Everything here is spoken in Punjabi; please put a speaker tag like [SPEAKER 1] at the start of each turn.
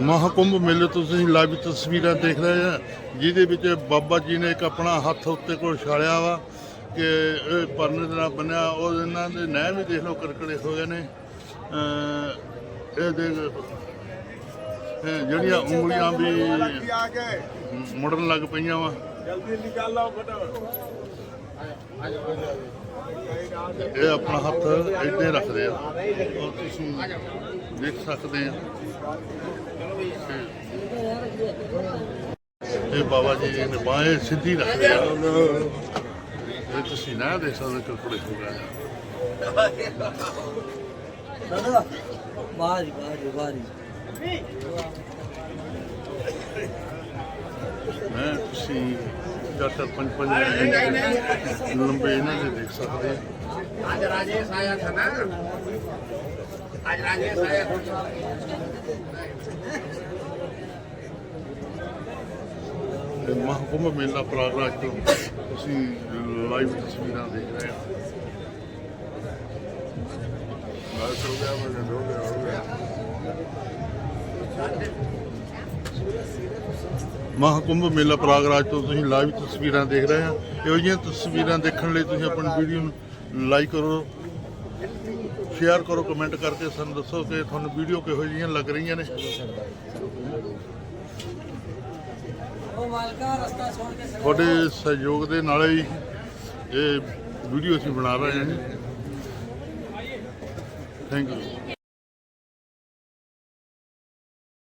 [SPEAKER 1] ਮਹਾਕੁੰਭ ਮੇਲੇ ਤੋਂ ਤੁਸੀਂ ਲਾਈਵ ਤਸਵੀਰਾਂ ਦੇਖ ਰਹੇ ਆ ਜਿਹਦੇ ਵਿੱਚ ਬਾਬਾ ਜੀ ਨੇ ਇੱਕ ਆਪਣਾ ਹੱਥ ਉੱਤੇ ਕੋਲ ਛਾਲਿਆ ਵਾ ਕਿ ਇਹ ਪਰਨੇ ਦੇ ਨਾਲ ਬੰਨਿਆ ਉਹ ਇਹਨਾਂ ਦੇ ਨਹਿ ਵੀ ਦੇਖ ਲਓ ਕਰਕੜੇ ਹੋ ਗਏ ਨੇ। ਇਹ ਇਹ ਜਿਹੜੀਆਂ ਉਂਗਲੀਆਂ ਵੀ ਮੁੜਨ ਲੱਗ ਪਈਆਂ ਵਾ।
[SPEAKER 2] ਜਲਦੀ ਨਿਕਾਲ ਲਓ ਫਟਾਫਟ।
[SPEAKER 1] ਇਹ ਆਪਣਾ ਹੱਥ ਇੱਥੇ ਰੱਖਦੇ ਆ। ਤੁਸੀਂ ਵੇਖ ਸਕਦੇ ਆ ਇਹ ਬਾਬਾ ਜੀ ਨੇ ਬਾਏ ਸਿੱਧੀ ਰੱਖਦੇ ਆ ਇਹ ਤੁਸੀਂ ਨਾ ਦੇ ਸਕਦੇ ਕੁਲਪੜੇ ਹੋ
[SPEAKER 3] ਗਿਆ ਬਾਰੀ ਬਾਰੀ ਬਾਰੀ
[SPEAKER 1] ਮੈਂ ਤੁਸੀਂ ਚਾਰ ਪੰਜ ਪੰਜ ਲੰਬੇ ਇਹਨਾਂ ਦੇ ਦੇਖ ਸਕਦੇ
[SPEAKER 4] ਅੱਜ ਰਾਜੇਸ਼ ਆਇਆ ਥਾ ਨਾ। ਅੱਜ ਰਾਜੇਸ਼ ਆਇਆ
[SPEAKER 1] ਥਾ। ਮਹਾਕੁੰਭ ਮੇਲਾ ਪ੍ਰੋਗਰਾਮ ਤੋਂ ਤੁਸੀਂ ਲਾਈਵ ਤਸਵੀਰਾਂ ਦੇਖ ਰਹੇ ਹੋ।
[SPEAKER 2] ਬਸ ਹੋ ਗਿਆ ਮੈਂ ਹੋ ਗਿਆ ਹੋ ਗਿਆ।
[SPEAKER 1] ਮਹਾਕੁੰਭ ਮੇਲਾ ਪ੍ਰਾਗਰਾਜ ਤੋਂ ਤੁਸੀਂ ਲਾਈਵ ਤਸਵੀਰਾਂ ਦੇਖ ਰਹੇ ਆ ਇਹੋ ਜਿਹੀਆਂ ਤਸਵੀਰਾਂ ਦੇਖਣ ਲਈ ਤੁਸੀਂ ਆਪਣੀ ਵੀਡੀਓ ਨੂੰ ਲਾਈਕ ਕਰੋ ਸ਼ੇਅਰ ਕਰੋ ਕਮੈਂਟ ਕਰਕੇ ਸਾਨੂੰ ਦੱਸੋ ਕਿ ਤੁਹਾਨੂੰ ਵੀਡੀਓ ਕਿਹੋ ਜਿਹੀਆਂ ਲੱਗ ਰਹੀਆਂ ਨੇ। ਤੁਹਾਡੇ ਸਹਿਯੋਗ ਦੇ ਨਾਲ ਹੀ ਇਹ ਵੀਡੀਓ ਅਸੀਂ ਬਣਾ ਰਹੇ ਹਾਂ ਜੀ। Thank you